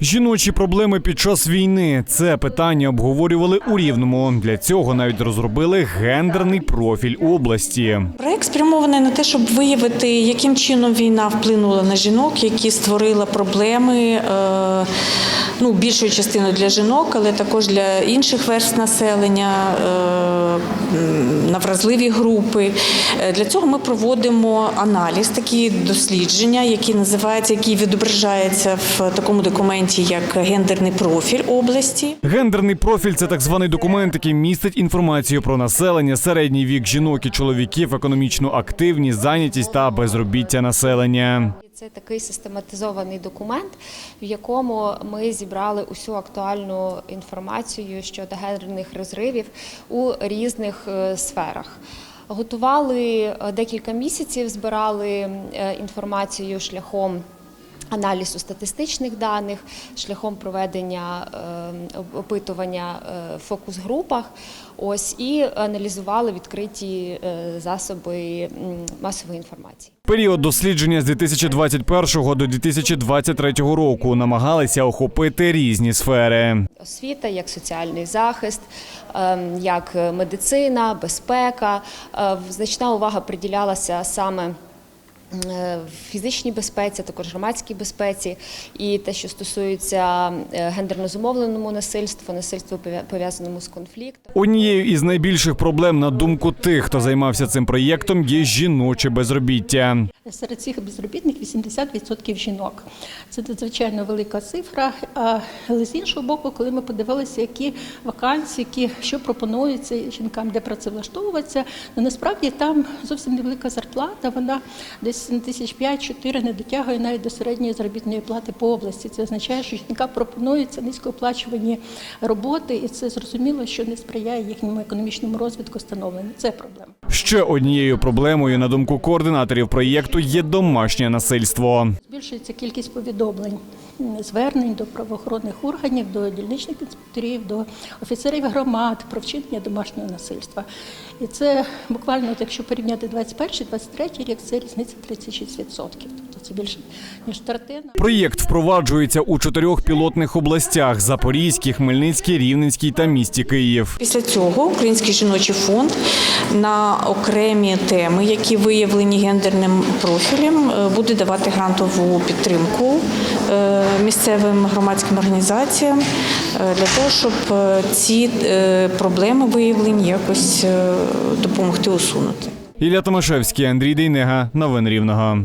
Жіночі проблеми під час війни це питання обговорювали у рівному. Для цього навіть розробили гендерний профіль області. Проект спрямований на те, щоб виявити, яким чином війна вплинула на жінок, які створила проблеми е, ну, більшою частиною для жінок, але також для інших верств населення, е, на вразливі групи. Е, Для цього ми проводимо аналіз, такі дослідження, які називаються, які відображаються в такому документі, як гендерний профіль області. Гендерний профіль це так званий документ, який містить інформацію про населення, середній вік жінок і чоловіків, економічну активність, зайнятість та безробіття населення. Це такий систематизований документ, в якому ми зібрали усю актуальну інформацію щодо гендерних розривів у різних е, сферах. Готували е, декілька місяців, збирали е, інформацію шляхом. Аналізу статистичних даних шляхом проведення е, опитування е, в фокус-групах, ось і аналізували відкриті е, засоби масової інформації. Період дослідження з 2021 до 2023 року намагалися охопити різні сфери. Освіта, як соціальний захист, ем, як медицина, безпека. Е, Значна увага приділялася саме е, фізичній безпеці, також громадській безпеці, і те, що стосується е, гендерно зумовленому насильству, насильству пов'я- пов'язаному з конфліктом. Однією із найбільших проблем на думку тих, хто займався цим проєктом, є жіноче безробіття. Серед цих безробітних 80% жінок. Це надзвичайно велика цифра. Але з іншого боку, коли ми подивилися, які вакансії, які, що пропонується жінкам, де працевлаштовуватися, то насправді там зовсім невелика зарплата, вона десь на тисяч п'ять-чотири не дотягує навіть до середньої заробітної плати по області. Це означає, що жінкам пропонуються низькооплачувані роботи, і це зрозуміло, що не сприяє їхньому економічному розвитку становленню. Це проблема. Ще однією проблемою, на думку координаторів проєкту, є домашнє насильство. Збільшується кількість повідомлень, звернень до правоохоронних органів, до дільничних інспекторів, до офіцерів громад про вчинення домашнього насильства. І це буквально, якщо порівняти 21-23 рік, це різниця 36%. Тобто це більше ніж третина. Проєкт впроваджується у чотирьох пілотних областях: Запорізькій, Хмельницькій, Рівненській та місті Київ. Після цього Український жіночий фонд на окремі теми, які виявлені гендерним профілем, е, буде давати грантову підтримку е, місцевим громадським організаціям е, для того, щоб ці проблеми виявлені якось допомогти усунути. Ілля Томашевський, Андрій Дейнега. Новини Рівного.